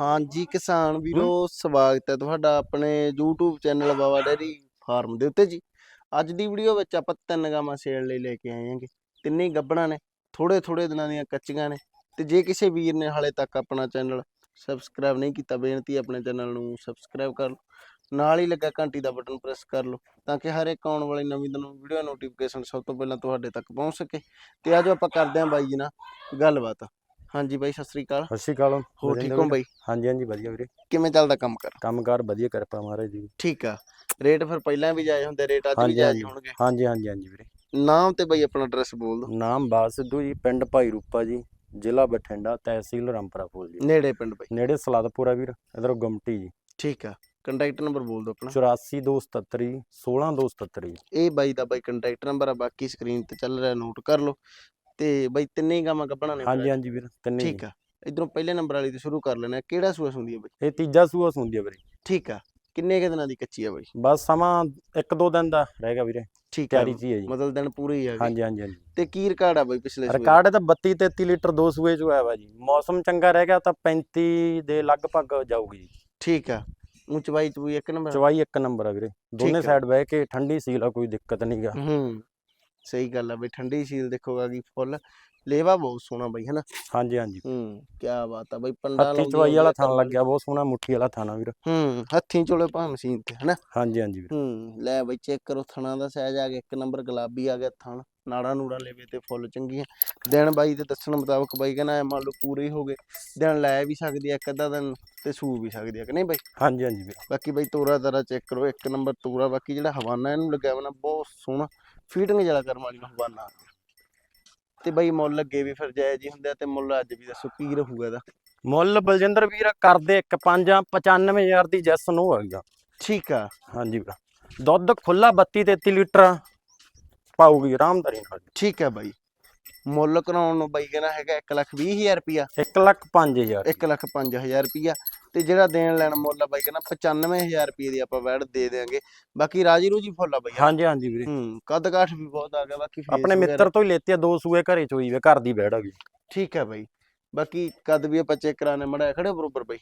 ਹਾਂਜੀ ਕਿਸਾਨ ਵੀਰੋ ਸਵਾਗਤ ਹੈ ਤੁਹਾਡਾ ਆਪਣੇ YouTube channel Baba dairy farm ਦੇ ਉੱਤੇ ਜੀ। ਅੱਜ ਦੀ ਵੀਡੀਓ ਵਿੱਚ ਆਪਾਂ ਤਿੰਨ ਗਾਵਾਂ ਸੇਲ ਲਈ ਲੈ ਕੇ ਆਏ ਹਾਂਗੇ। ਤਿੰਨੇ ਗੱਭਣਾਂ ਨੇ ਥੋੜੇ ਥੋੜੇ ਦਿਨਾਂ ਦੀਆਂ ਕੱਚੀਆਂ ਨੇ। ਤੇ ਜੇ ਕਿਸੇ ਵੀਰ ਨੇ ਹਾਲੇ ਤੱਕ ਆਪਣਾ ਚੈਨਲ ਸਬਸਕ੍ਰਾਈਬ ਨਹੀਂ ਕੀਤਾ ਬੇਨਤੀ ਆਪਣੇ ਚੈਨਲ ਨੂੰ ਸਬਸਕ੍ਰਾਈਬ ਕਰ ਲਓ। ਨਾਲ ਹੀ ਲੱਗਾ ਘੰਟੀ ਦਾ ਬਟਨ ਪ੍ਰੈਸ ਕਰ ਲਓ ਤਾਂ ਕਿ ਹਰ ਇੱਕ ਆਉਣ ਵਾਲੀ ਨਵੀਂ ਤੋਂ ਨਵੀਂ ਵੀਡੀਓ ਨੋਟੀਫਿਕੇਸ਼ਨ ਸਭ ਤੋਂ ਪਹਿਲਾਂ ਤੁਹਾਡੇ ਤੱਕ ਪਹੁੰਚ ਸਕੇ। ਤੇ ਅੱਜ ਆਪਾਂ ਕਰਦੇ ਹਾਂ ਬਾਈ ਜੀ ਨਾਲ ਗੱਲਬਾਤ। ਹਾਂਜੀ ਬਾਈ ਸਤਿ ਸ੍ਰੀ ਅਕਾਲ। ਸਤਿ ਸ਼੍ਰੀ ਅਕਾਲ। ਹੋ ਠੀਕ ਹੋ ਬਾਈ? ਹਾਂਜੀ ਹਾਂਜੀ ਵਧੀਆ ਵੀਰੇ। ਕਿਵੇਂ ਚੱਲਦਾ ਕੰਮ ਕਰ ਕੰਮਕਾਰ ਵਧੀਆ ਕਿਰਪਾ ਮਹਾਰਾਜ ਦੀ। ਠੀਕ ਆ। ਰੇਟ ਫਿਰ ਪਹਿਲਾਂ ਵੀ ਜਾਇਜ਼ ਹੁੰਦੇ ਰੇਟ ਅੱਜ ਵੀ ਜਾਇਜ਼। ਹੋਣਗੇ। ਹਾਂਜੀ ਹਾਂਜੀ ਹਾਂਜੀ ਵੀਰੇ। ਨਾਮ ਤੇ ਬਈ ਆਪਣਾ ਐਡਰੈਸ ਬੋਲ ਦਿਓ। ਨਾਮ ਬਾਦ ਸਿੱਧੂ ਜੀ ਪਿੰਡ ਭਾਈ ਰੂਪਾ ਜੀ ਜ਼ਿਲ੍ਹਾ ਬਠਿੰਡਾ ਤਹਿਸੀਲ ਰਾਮਪੁਰਾ ਫੂਲ ਜੀ। ਨੇੜੇ ਪਿੰਡ ਬਈ। ਨੇੜੇ ਸਲਾਦਪੁਰਾ ਵੀਰ ਇਧਰੋਂ ਗਮਟੀ ਜੀ। ਠੀਕ ਆ। ਕੰਟੈਕਟ ਨੰਬਰ ਬੋਲ ਦਿਓ ਆਪਣਾ। 84277 ਜੀ 16277 ਜੀ। ਇਹ ਬਾਈ ਦਾ ਬਾਈ ਕੰਟੈਕਟ ਨੰਬਰ ਆ ਬਾਕੀ ਸਕਰੀਨ ਤੇ ਚੱਲ ਰਿਹਾ ਨੋਟ ਕਰ ਲਓ। ਤੇ ਬਾਈ ਤਿੰਨੇ ਹੀ ਗਾਵਾਂ ਗੱਭਣਾ ਨੇ ਹਾਂਜੀ ਹਾਂਜੀ ਵੀਰ ਤਿੰਨੇ ਠੀਕ ਆ। ਇਧਰੋਂ ਪਹਿਲੇ ਨੰਬਰ ਵਾਲੀ ਤੋਂ ਸ਼ੁਰੂ ਕਰ ਲੈਣਾ ਕਿਹੜਾ ਸੂਆ ਸੁੰਦੀ ਆ ਬਾਈ? ਇਹ ਤੀਜਾ ਸੂਆ ਸੁੰਦੀ ਆ ਵੀਰੇ। ਠੀਕ ਆ। ਕਿੰਨੇ ਕੁ ਦਿਨਾਂ ਦੀ ਕੱਚੀ ਆ ਬਾਈ? ਬਸ ਸਮਾਂ ਇੱਕ ਦੋ ਦਿਨ ਦਾ ਰਹਿ ਗਿਆ ਵੀਰੇ। ਠੀਕ ਆ। ਤਿਆਰੀ ਚ ਹੀ ਹੈ ਜੀ। ਮਤਲਬ ਦਿਨ ਪੂਰੇ ਹੀ ਆ ਗਏ। ਹਾਂਜੀ ਹਾਂਜੀ ਹਾਂਜੀ। ਤੇ ਕੀ ਰਿਕਾਰਡ ਆ ਬਾਈ ਪਿਛਲੇ ਸੂਏ ਦਾ? ਰਿਕਾਰਡ ਤਾਂ 32 33 ਲੀਟਰ ਦੋ ਸੂਏ ਚ ਹੋਇਆ ਵਾ ਜੀ। ਮੌਸਮ ਚੰਗਾ ਰਹਿ ਗਿਆ ਤਾਂ 35 ਦੇ ਲਗਭਗ ਜਾਊਗੀ ਜੀ। ਠੀਕ ਆ। ਉਹ ਚਵਾਈ ਚਵੂਈ ਇੱਕ ਨੰਬਰ ਚਵਾਈ ਇੱਕ ਨੰਬਰ ਆ ਵੀਰੇ। ਦੋਨੇ ਆ। ਸਾਈਡ ਬਹਿ ਕੇ ਠੰਡੀ ਸੀਲ ਆ ਕੋਈ ਦਿੱਕਤ ਨਹੀਂਗਾ ਹੂੰ। ਸਹੀ ਗੱਲ ਆ ਬਈ ਠੰਡੀ ਸੀਲ ਦੇਖੋਗਾ ਕੀ ਫੁੱਲ ਲੇਵਾ ਬਹੁਤ ਸੋਹਣਾ ਬਈ ਹਨਾ? ਹਾਂਜੀ ਹਾਂਜੀ। ਹੂੰ ਕੀ ਬਾਤ ਆ ਬਈ ਪੰਡਾ ਹੱਥੀ ਚਵਾਈ ਵਾਲਾ ਥਾਣ ਲੱਗਿਆ ਬਹੁਤ ਸੋਹਣਾ ਮੁੱਠੀ ਵਾਲਾ ਥਾਣਾ ਵੀਰ। ਹੂੰ ਹੱਥੀਂ ਚੋਲੇ ਭਾਂ ਮਸ਼ੀਨ ਤੇ ਹਨਾ? ਹਾਂਜੀ ਹਾਂਜੀ ਵੀਰ। ਹੂੰ ਲੈ ਬਈ ਚੈੱਕ ਕਰੋ ਥਣਾ ਦਾ ਸਾਈਜ਼ ਆ ਗਿਆ ਇੱਕ ਨੰਬਰ ਗੁਲਾਬੀ ਆ ਗਿਆ ਥਣ ਨਾੜਾ ਨੂੜਾ ਲੇਵੇ ਤੇ ਫੁੱਲ ਚੰਗੀਆਂ। ਦਿਨ ਬਾਈ ਦੇ ਦੱਸਣ ਮੁਤਾਬਕ ਬਾਈ ਕਹਿੰਦਾ ਐ ਮੰਨ ਲਓ ਪੂਰੇ ਹੀ ਹੋ ਗਏ ਦਿਨ ਲੈ ਵੀ ਸਕਦੀ ਆ ਇੱਕ ਅੱਧਾ ਦਿਨ ਤੇ ਸੂ ਵੀ ਸਕਦੀ ਆ ਕਿ ਨਹੀਂ ਬਾਈ? ਹਾਂਜੀ ਹਾਂਜੀ ਵੀਰ। ਬਾਕੀ ਬਾਈ ਤੋਰਾ ਤਰਾ ਚੈੱਕ ਕਰੋ ਇੱਕ ਨੰਬਰ ਤੋਰਾ ਬਾਕੀ ਜਿਹੜਾ ਹਵਾਨਾ ਇਹਨੂੰ ਲੱਗਿਆ ਨਾ ਬਹੁਤ ਸੋਹਣਾ। ਫੀਟਿੰਗ ਜਿਹੜਾ ਕਰਮ ਵਾਲੀ ਨੂੰ ਹਵਾਨਾ। ਤੇ ਬਾਈ ਮੁੱਲ ਅੱਗੇ ਵੀ ਫਿਰ ਜਾਇਜ਼ ਹੀ ਹੁੰਦਾ ਤੇ ਮੁੱਲ ਅੱਜ ਵੀ ਦੱਸੋ ਕੀ ਰਹੂਗਾ ਇਹਦਾ। ਮੁੱਲ ਬਲਜਿੰਦਰ ਵੀਰ ਕਰਦੇ ਇੱਕ 5 95000 ਦੀ ਜੈਸ ਨੂੰ ਆ ਗਿਆ। ਠੀਕ ਆ। ਹਾਂਜੀ ਵੀਰ। ਦੁੱਧ ਖੁੱਲਾ 32 33 ਲੀਟਰ ਪਾਊਗੀ ਆਰਾਮਦਾਰੀ ਨਾਲ। ਠੀਕ ਹੈ ਬਾਈ। ਮੁੱਲ ਕਰਾਉਣ ਨੂੰ ਬਾਈ ਕਹਿੰਦਾ ਹੈਗਾ 1 ਲੱਖ 20 ਹਜ਼ਾਰ ਰੁਪਿਆ 1 ਲੱਖ 5000 1 ਲੱਖ 5000 ਰੁਪਿਆ ਤੇ ਜਿਹੜਾ ਦੇਣ ਲੈਣ ਮੁੱਲ ਆ ਬਾਈ ਕਹਿੰਦਾ 95000 ਰੁਪਏ ਦੀ ਆਪਾਂ ਵੈਟ ਦੇ ਦੇਾਂਗੇ ਬਾਕੀ ਰਾਜੀ ਰੂਜੀ ਫੁੱਲ ਆ ਬਾਈ? ਹਾਂਜੀ ਹਾਂਜੀ ਵੀਰੇ। ਹੂੰ ਕੱਦ ਕਾਠ ਵੀ ਬਹੁਤ ਆ ਗਿਆ ਬਾਕੀ ਆਪਣੇ ਮਿੱਤਰ ਤੋਂ ਹੀ ਲੈਤੇ ਆ ਦੋ ਸੂਏ ਘਰੇ ਚੋਈ ਵੇ ਘਰ ਦੀ ਬੈੜ ਆ ਗਈ। ਠੀਕ ਹੈ ਬਾਈ। ਬਾਕੀ ਕੱਦ ਵੀ ਆਪਾਂ ਚੈੱਕ ਕਰਾਣੇ ਮੜਾ ਖੜੇ ਬਰੋਬਰ ਬਾਈ।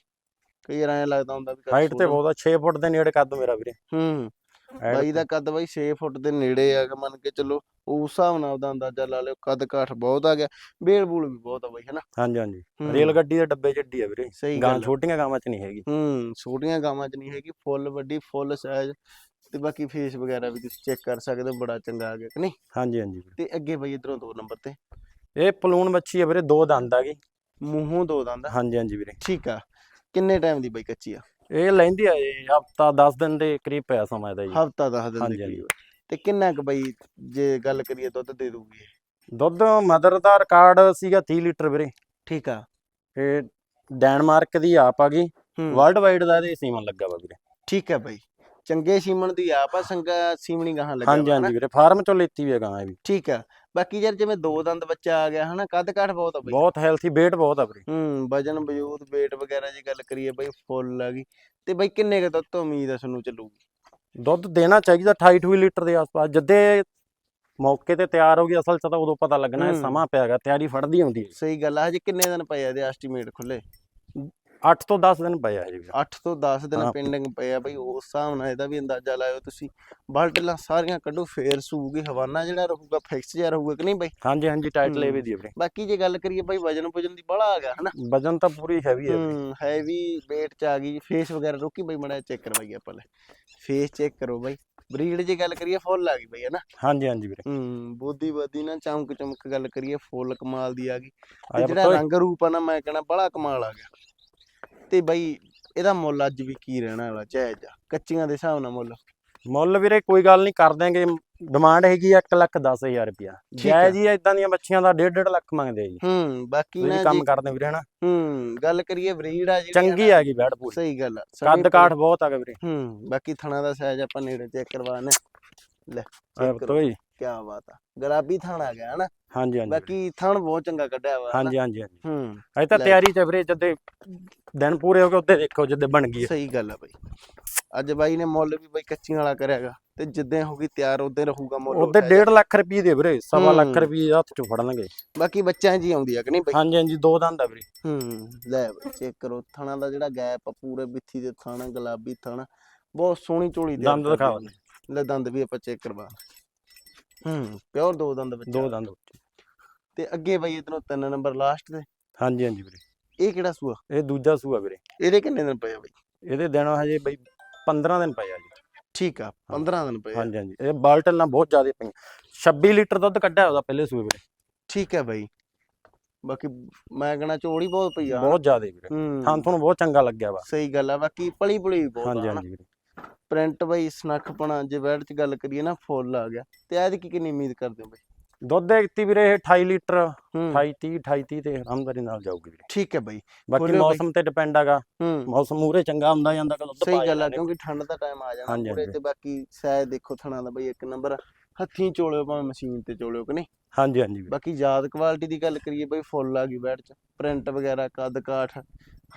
ਕਈ ਐਂ ਲੱਗਦਾ ਹੁੰਦਾ ਵੀ ਹਾਈਟ ਤੇ ਬਹੁਤ ਆ 6 ਫੁੱਟ ਦੇ ਨੇੜੇ ਕੱਦ ਮੇਰਾ ਵੀਰੇ। ਹੂੰ। ਬਾਈ ਦਾ ਕੱਦ ਬਾਈ 6 ਫੁੱਟ ਦੇ ਨੇੜੇ ਹੈਗਾ ਮੰਨ ਕੇ ਚੱਲੋ ਉਸ ਹਿਸਾਬ ਨਾਲ ਉਹਦਾ ਅੰਦਾਜ਼ਾ ਲਾ ਲਿਓ ਕੱਦ ਕਾਠ ਬਹੁਤ ਆ ਗਿਆ ਬੇਲ ਬੂਲ ਵੀ ਬਹੁਤ ਆ ਬਾਈ ਹਨਾ? ਹਾਂਜੀ ਹਾਂਜੀ। ਰੇਲ ਗੱਡੀ ਦੇ ਡੱਬੇ ਚੱਡੀ ਆ ਵੀਰੇ। ਸਹੀ ਗੱਲ ਆ। ਛੋਟੀਆਂ ਗਾਵਾਂ ਚ ਨਹੀਂ ਹੈਗੀ। ਹੂੰ ਛੋਟੀਆਂ ਗਾਵਾਂ 'ਚ ਨਹੀਂ ਹੈਗੀ ਫੁੱਲ ਵੱਡੀ ਫੁੱਲ ਸਾਈਜ਼ ਤੇ ਬਾਕੀ ਫੇਸ ਵਗੈਰਾ ਵੀ ਤੁਸੀਂ ਚੈੱਕ ਕਰ ਸਕਦੇ ਹੋ ਬੜਾ ਚੰਗਾ ਆ ਗਿਆ ਕਿ ਨਹੀਂ? ਹਾਂਜੀ ਹਾਂਜੀ ਤੇ ਅੱਗੇ ਬਾਈ ਇਧਰੋਂ ਦੋ ਨੰਬਰ ਤੇ। ਇਹ ਪਲੂਣ ਬੱਚੀ ਆ ਵੀਰੇ ਦੋ ਦੰਦ ਆ ਗਈ ਮੂੰਹੋਂ ਦੋ ਦੰਦ ਹਾਂਜੀ ਹਾਂਜੀ ਵੀਰੇ। ਠੀਕ ਆ। ਕਿੰਨੇ ਟਾਈਮ ਦੀ ਬਾਈ ਕੱਚੀ ਆ? ਇਹ ਲੈਂਦੀ ਆ ਇਹ ਹਫਤਾ 10 ਦਿਨ ਦੇ ਕਰੀਬ ਪਿਆ ਸਮਾਂ ਇਹਦਾ ਜੀ। ਹਫਤਾ ਦਸ ਦਿਨ ਦੇ ਹਾਂਜੀ। ਕਰੀਬ। ਤੇ ਕਿੰਨਾ ਕੁ ਬਾਈ ਜੇ ਗੱਲ ਕਰੀਏ ਦੁੱਧ ਦੇ ਦੂਗੀ ਇਹ? ਦੁੱਧ ਮਦਰ ਦਾ ਰਿਕਾਰਡ ਸੀਗਾ 30 ਲੀਟਰ ਵੀਰੇ। ਠੀਕ ਆ। ਇਹ ਡੈਨਮਾਰਕ ਦੀ ਆਪ ਆ ਗਈ। ਹੂੰ। ਵਰਲਡ ਵਾਈਡ ਦਾ ਇਹਦੇ ਸੀਮਨ ਲੱਗਾ ਵਾ ਵੀਰੇ। ਠੀਕ ਹੈ ਬਾਈ। ਚੰਗੇ ਸੀਮਣ ਦੀ ਆਪ ਆ ਸੰਗਾ ਸੀਮਣੀ ਗਾਹਾਂ ਲੱਗਿਆ ਹਾਂਜੀ ਵਾ? ਹਾਂਜੀ ਵੀਰੇ ਫਾਰਮ ਚੋਂ ਲੈਤੀ ਵੀ ਹੈ ਗਾਂ ਇਹ ਵੀ। ਠੀਕ ਆ। ਬਾਕੀ ਯਾਰ ਜਿਵੇਂ ਦੋ ਦੰਦ ਬੱਚਾ ਆ ਗਿਆ ਹਨਾ ਕੱਦ ਕਾਠ ਬਹੁਤ ਆ ਬਾਈ। ਬਹੁਤ ਹੈਲਥੀ weight ਬਹੁਤ ਆ ਵੀਰੇ। ਹੂੰ ਵਜਨ ਵਜੂਦ weight ਵਗੈਰਾ ਦੀ ਗੱਲ ਕਰੀਏ ਬਾਈ ਫੁੱਲ ਆ ਗਈ। ਤੇ ਬਾਈ ਕਿੰਨੇ ਕੁ ਦੁੱਧ ਉਮੀਦ ਆ ਤੁਹਾਨੂੰ ਚੱਲੂਗੀ? ਦੁੱਧ ਦੇਣਾ ਚਾਹੀਦਾ 28 28 ਲੀਟਰ ਦੇ ਆਸ-ਪਾਸ। ਜਦੇ ਮੌਕੇ ਤੇ ਤਿਆਰ ਹੋ ਗਈ ਅਸਲ ਚ ਤਾਂ ਉਦੋਂ ਪਤਾ ਲੱਗਣਾ ਹੈ। ਸਮਾਂ ਪਿਆ ਹੈਗਾ ਤਿਆਰੀ ਫੜਦੀ ਹੁੰਦੀ ਹੈ। ਸਹੀ ਗੱਲ ਆ ਹਜੇ ਕਿੰਨੇ ਦਿਨ ਪਏ ਆ ਇਹਦੇ ਐਸਟੀਮੇਟ ਖੁੱਲੇ? 8 ਤੋਂ 10 ਦਿਨ ਪਏ ਆ ਜੀ ਵੀਰੇ 8 ਤੋਂ 10 ਦਿਨ ਹਾਂ। ਪੈਂਡਿੰਗ ਪਏ ਆ ਬਈ ਉਸ ਹਿਸਾਬ ਨਾਲ ਇਹਦਾ ਵੀ ਅੰਦਾਜ਼ਾ ਲਾਇਓ ਤੁਸੀਂ। ਬਾਲਟਲਾਂ ਸਾਰੀਆਂ ਕੱਢੋ ਫੇਰ ਸੂਗੀ ਹਵਾਨਾ ਜਿਹੜਾ ਰਹੂਗਾ ਫਿਕਸ ਜਿਹਾ ਰਹੂਗਾ ਕਿ ਨਹੀਂ ਬਈ? ਹਾਂਜੀ ਹਾਂਜੀ ਟਾਈਟ ਹੂੰ। ਲੈਵੇ ਦੀ ਵੀਰੇ ਬਾਕੀ ਜੇ ਗੱਲ ਕਰੀਏ ਬਈ ਵਜਨ ਵਜਨ ਦੀ ਬੜਾ ਆ ਗਿਆ ਹਨਾ? ਵਜਨ ਤਾਂ ਪੂਰੀ ਹੈਵੀ ਹੈ ਵੀਰੇ ਹੈਵੀ weight ਚ ਆ ਗਈ ਫੇਸ ਵਗੈਰਾ ਰੋਕੀ ਬਈ ਮੜਾ ਚੈੱਕ ਕਰਵਾਈਏ ਆਪਾਂ ਲੈ। ਫੇਸ ਚੈੱਕ ਕਰੋ ਬਈ। ਬਰੀਡ ਜੇ ਗੱਲ ਕਰੀਏ ਫੁੱਲ ਆ ਗਈ ਬਈ ਹਨਾ? ਹਾਂਜੀ ਹਾਂਜੀ ਵੀਰੇ। ਹੂੰ ਬੋਦੀ ਬਾਦੀ ਨਾ ਚਮਕ ਚਮਕ ਗੱਲ ਕਰੀਏ ਫੁੱਲ ਕਮਾਲ ਦੀ ਆ ਗਈ। ਤੇ ਆਇਆ ਜਿਹੜਾ ਪੁੱਤ। ਰੰਗ ਰੂਪ ਆ ਨਾ ਮੈਂ ਕਹਣਾ ਬੜਾ ਕਮਾਲ ਆ ਗਿਆ। ਤੇ ਬਈ ਇਹਦਾ ਮੁੱਲ ਅੱਜ ਵੀ ਕੀ ਰਹਿਣਾ ਵਾਲਾ ਜਾਇਜ਼ ਆ ਕੱਚੀਆਂ ਦੇ ਹਿਸਾਬ ਨਾਲ ਮੁੱਲ। ਮੁੱਲ ਵੀਰੇ ਕੋਈ ਗੱਲ ਨਹੀਂ ਕਰ ਦਿਆਂਗੇ ਡਿਮਾਂਡ ਹੈਗੀ 1 ਲੱਖ 10000 ਰੁਪਿਆ ਠੀਕ ਆ। ਜੈ ਜੀ ਇਦਾਂ ਦੀਆਂ ਬੱਚੀਆਂ ਦਾ 1.5 ਲੱਖ ਮੰਗਦੇ ਆ ਜੀ। ਹੂੰ ਬਾਕੀ ਨਾ ਕੰਮ ਜੇ ਕਰਦੇ ਵੀਰੇ ਹਨਾ? ਹੂੰ ਗੱਲ ਕਰੀਏ ਬਰੀਡ ਆ ਜਿਹੜੀ ਚੰਗੀ ਹੈਗੀ ਬੈੜ ਪੂਰੀ। ਸਹੀ ਗੱਲ ਆ ਕੱਦ ਕਾਠ ਬਹੁਤ ਹੈਗਾ ਵੀਰੇ। ਹੂੰ ਬਾਕੀ ਥਣਾ ਦਾ ਸਾਈਜ਼ ਆਪਾਂ ਨੇੜੇ ਚੈੱਕ ਕਰਵਾਣੇ ਲੈ ਪੁੱਤ ਕਰੋ। ਓਏ ਕੀ ਬਾਤ ਆ। ਗੁਲਾਬੀ ਥਣ ਆ ਗਿਆ ਹਨਾ? ਹਾਂਜੀ ਹਾਂਜੀ। ਬਾਕੀ ਥਣ ਬਹੁਤ ਚੰਗਾ ਕੱਢਿਆ ਵਾ? ਹਾਂਜੀ ਹਾਂਜੀ ਹਾਂਜੀ। ਹੂੰ। ਅਜੇ ਤਾਂ। ਤਿਆਰੀ ਚ ਵੀਰੇ ਜਦੇ ਦਿਨ ਪੂਰੇ ਹੋ ਗਏ ਉਹਦੇ ਦੇਖੋ ਜਦੇ ਬਣ ਗਈ ਹੈ। ਸਹੀ ਗੱਲ ਆ ਬਾਈ। ਅੱਜ ਬਾਈ ਨੇ ਮੁੱਲ ਵੀ ਬਾਈ ਕੱਚੀਆਂ ਵਾਲਾ ਕਰਿਆਗਾ ਤੇ ਜਿੱਦਾਂ ਹੋ ਗਈ ਤਿਆਰ ਉਦੋਂ ਰਹੂਗਾ ਮੁੱਲ ਉਹਦੇ ਉੱਠਿਆ 1.5 ਲੱਖ ਰੁਪਏ ਦੇ ਵੀਰੇ ਸਵਾ ਲੱਖ। ਰੁਪਏ ਹੱਥ ਚ ਫੜਨਗੇ। ਬਾਕੀ ਬੱਚਿਆਂ ਜੀ ਆਉਂਦੀ ਆ ਕਿ ਨਹੀਂ ਬਾਈ? ਹਾਂਜੀ ਹਾਂਜੀ ਦੋ ਦੰਦ ਆ ਵੀਰੇ। ਹੂੰ ਲੈ ਬਈ ਚੈੱਕ ਕਰੋ। ਥਣਾ ਦਾ ਜਿਹੜਾ ਗੈਪ ਆ ਪੂਰੇ ਬਿੱਥੀ ਦੇ ਥਣ ਗੁਲਾਬੀ ਥਣ ਬਹੁਤ ਸੋਹਣੀ ਝੋਲੀ ਤਿਆਰ ਦੰਦ ਦਿਖਾਓ। ਲੈ ਦੰਦ ਵੀ ਆਪਾਂ ਚੈੱਕ ਕਰਵਾ ਹੂੰ ਪਿਓਰ ਦੋ ਦੰਦ ਵਿੱਚ ਦੋ ਦੰਦ। ਤੇ ਅੱਗੇ ਬਾਈ ਇਧਰੋਂ ਤਿੰਨ ਨੰਬਰ ਲਾਸਟ ਤੇ ਹਾਂਜੀ ਹਾਂਜੀ ਵੀਰੇ। ਇਹ ਕਿਹੜਾ ਸੂਆ? ਇਹ ਦੂਜਾ ਸੂਆ ਵੀਰੇ। ਇਹਦੇ ਕਿੰਨੇ ਦਿਨ ਪਏ ਆ ਬਾਈ? ਇਹਦੇ ਦਿਨ ਹਜੇ ਬਈ 15 ਦਿਨ ਪਏ ਆ ਜੀ। ਠੀਕ ਆ 15 ਦਿਨ ਪਏ। ਹਾਂਜੀ ਹਾਂਜੀ। ਇਹ ਬਾਲਟਲ ਨਾਲ ਬਹੁਤ ਜ਼ਿਆਦਾ ਪਈਆਂ। 26 ਲੀਟਰ ਦੁੱਧ ਕੱਢਿਆ ਉਹਦਾ ਪਹਿਲੇ ਸੂਏ ਵੀਰੇ ਠੀਕ ਹੈ ਬਾਈ। ਬਾਕੀ ਮੈਂ ਕਹਣਾ ਚੋੜੀ ਬਹੁਤ ਪਈ ਆ ਬਹੁਤ ਜ਼ਿਆਦਾ ਵੀਰੇ। ਥਾਂ ਤੁਹਾਨੂੰ ਬਹੁਤ ਚੰਗਾ ਲੱਗਿਆ ਵਾ। ਸਹੀ ਗੱਲ ਆ ਬਾਕੀ ਪਲੀ ਪੁਲੀ ਬਹੁਤ ਹਾਂਜੀ। ਹਾਂਜੀ ਵੀਰੇ। ਪ੍ਰਿੰਟ ਬਾਈ ਸਨੱਖਪਣਾ ਜੇ ਬੈਡ 'ਚ ਗੱਲ ਕਰੀਏ ਨਾ ਫੁੱਲ ਆ ਗਿਆ। ਤੇ ਐਦ ਕੀ ਕਿੰਨੀ ਉਮੀਦ ਕਰਦੇ ਹੋ ਬਾਈ? ਦੁੱਧ ਦਿੱਤੀ ਵੀਰੇ ਇਹ 28 ਲੀਟਰ ਹੂੰ। 28 30 28 30 ਤੇ ਆਰਾਮਦਾਰੀ ਨਾਲ ਜਾਊਗੀ ਵੀਰੇ। ਠੀਕ ਹੈ ਬਾਈ। ਬਾਕੀ। ਮੌਸਮ ਤੇ ਡਿਪੈਂਡ ਹੈਗਾ। ਹੂੰ। ਮੌਸਮ ਮੂਰੇ ਚੰਗਾ ਹੁੰਦਾ ਜਾਂਦਾ ਕਿ ਦੁੱਧ ਸਹੀ ਗੱਲ ਨੇ। ਕਿਉਂਕਿ ਠੰਡ ਦਾ ਟਾਈਮ ਆ ਜਾਣਾ ਹਾਂਜੀ। ਤੇ ਬਾਕੀ ਸਾਇਦ ਦੇਖੋ ਥਣਾ ਦਾ ਬਾਈ ਇੱਕ ਨੰਬਰ ਹੱਥੀਂ ਚੋਲਿਓ ਭਾਵੇਂ ਮਸ਼ੀਨ ਤੇ ਚੋਲਿਓ ਕਿ ਨਹੀਂ? ਹਾਂਜੀ ਹਾਂਜੀ ਬਾਕੀ ਯਾਦ ਕੁਆਲਿਟੀ ਦੀ ਗੱਲ ਕਰੀਏ ਬਾਈ ਫੁੱਲ ਆ ਗਈ ਬੈਡ 'ਚ। ਪ੍ਰਿੰਟ ਵਗੈਰਾ ਕੱਦ ਕਾਠ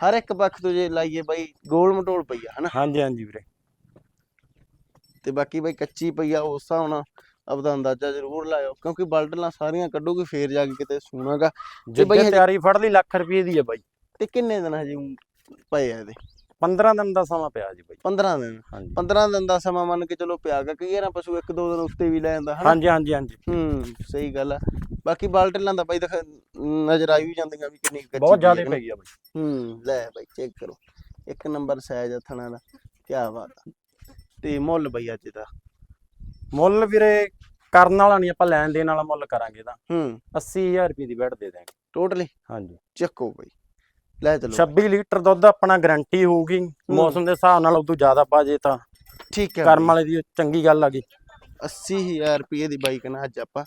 ਹਰ ਇੱਕ ਪੱਖ ਤੋਂ ਜੇ ਲਾਈਏ ਬਾਈ ਗੋਲ ਮਟੋਲ ਪਈ ਆ ਹਨਾ? ਹਾਂਜੀ ਹਾਂਜੀ ਵੀਰੇ। ਤੇ ਬਾਕੀ ਬਾਈ ਕੱਚੀ ਪਈ ਆ ਉਸ ਹਿਸਾਬ ਨਾਲ ਆਪਦਾ ਅੰਦਾਜ਼ਾ ਜ਼ਰੂਰ ਲਾਇਓ ਕਿਉਂਕਿ ਬਲਟਲਾਂ ਸਾਰੀਆਂ ਕੱਢੋਗੇ ਫੇਰ ਜਾ ਕੇ ਕਿਤੇ ਸੂਣਾਗਾ। ਜੇ ਬਾਈ ਹਜੇ- ਤਿਆਰੀ ਫੜ ਲਈ ਲੱਖ ਰੁਪਏ ਦੀ ਹੈ ਬਾਈ। ਤੇ ਕਿੰਨੇ ਦਿਨ ਹਜੇ ਪਏ ਆ ਇਹਦੇ? 15 ਦਿਨ ਦਾ ਸਮਾਂ ਪਿਆ ਜੀ ਬਾਈ। 15 ਦਿਨ? ਹਾਂਜੀ। 15 ਦਿਨ ਦਾ ਸਮਾਂ ਮੰਨ ਕੇ ਚਲੋ ਪਿਆਗਾ ਕਈ ਵਾਰ ਪਸ਼ੂ ਇੱਕ ਦੋ ਦਿਨ ਉੱਤੇ ਵੀ ਲੈ ਜਾਂਦਾ ਹਨਾ? ਹਾਂਜੀ ਹਾਂਜੀ ਹਾਂਜੀ। ਹੂੰ ਸਹੀ ਗੱਲ ਆ। ਬਾਕੀ ਬਾਲਟਲਾਂ ਦਾ ਬਾਈ ਦੇਖ ਨਜ਼ਰ ਆਈ ਵੀ ਜਾਂਦੀਆਂ ਵੀ ਕਿੰਨੀ ਕੱਚੀ ਬਹੁਤ ਜ਼ਿਆਦਾ। ਪਈ ਆ ਬਾਈ। ਹੂੰ ਲੈ ਬਾਈ ਚੈੱਕ ਕਰੋ। ਇੱਕ ਨੰਬਰ ਸਾਈਜ਼ ਆ ਥਣਾ ਦਾ ਕੀ ਬਾਤ ਆ। ਤੇ ਮੁੱਲ ਬਈ ਅੱਜ ਦਾ? ਮੁੱਲ ਵੀਰੇ ਕਰਨ ਵਾਲਾ ਨਹੀਂ ਆਪਾਂ ਲੈਣ ਦੇਣ ਵਾਲਾ ਮੁੱਲ ਕਰਾਂਗੇ ਤਾਂ। ਹੂੰ। 80000 ਰੁਪਏ ਦੀ ਬੈਠ ਦੇ ਦਾਂਗੇ ਟੋਟਲੀ ਹਾਂਜੀ। ਚੱਕੋ ਬਈ। ਲੈ ਚਲੋ। 26 ਲੀਟਰ ਦੁੱਧ ਆਪਣਾ ਗਾਰੰਟੀ ਹੋਊਗੀ। ਮੌਸਮ ਦੇ ਹਿਸਾਬ ਨਾਲ ਉਦੋਂ ਜ਼ਿਆਦਾ ਪਾ ਜੇ ਤਾਂ। ਠੀਕ ਹੈ ਕਰਮ ਵਾਲੇ ਦੀ ਚੰਗੀ ਗੱਲ ਆ ਗਈ। 80000 ਰੁਪਏ ਦੀ ਬਾਈਕ ਨਾ ਅੱਜ ਆਪਾਂ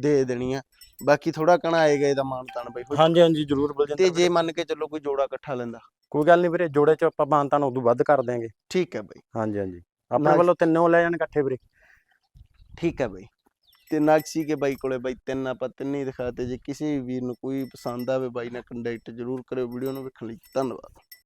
ਦੇ ਦੇਣੀ ਆ। ਬਾਕੀ ਥੋੜਾ ਕਣਾ ਆਏਗਾ ਇਹਦਾ ਮਾਨ ਤਾਨ ਬਈ। ਹਾਂਜੀ ਹਾਂਜੀ ਜ਼ਰੂਰ ਤੇ ਬਲਜਿੰਦਰ ਜੇ ਮੰਨ ਕੇ ਚੱਲੋ ਕੋਈ ਜੋੜਾ ਇਕੱਠਾ ਲੈਂਦਾ। ਕੋਈ ਗੱਲ ਨਹੀਂ ਵੀਰੇ ਜੋੜੇ ਚ ਆਪਾਂ ਬਾਂਤਾਂ ਉਦੋਂ ਵੱਧ ਕਰ ਦਿਆਂਗੇ। ਠੀਕ ਹੈ ਬਈ। ਹਾਂਜੀ ਹਾਂਜੀ। ਆਪਣੇ ਵੱਲੋਂ ਤਿੰਨੋਂ ਲੈ ਜਾਣ ਇਕੱਠੇ ਵੀਰੇ। ਠੀਕ ਹੈ ਬਈ। ਤੇ ਨਾਕਸੀ ਕੇ ਬਾਈ ਕੋਲੇ ਬਾਈ, ਤਿੰਨ ਆਪਾਂ ਤਿੰਨ ਹੀ ਦਿਖਾਤੇ ਜੇ ਕਿਸੇ ਵੀ ਵੀਰ ਨੂੰ ਕੋਈ ਪਸੰਦ ਆਵੇ ਬਾਈ ਨਾਲ ਕੰਟੈਕਟ ਜ਼ਰੂਰ ਕਰਿਓ, ਵੀਡੀਓ ਨੂੰ ਵੇਖਣ ਲਈ ਧੰਨਵਾਦ।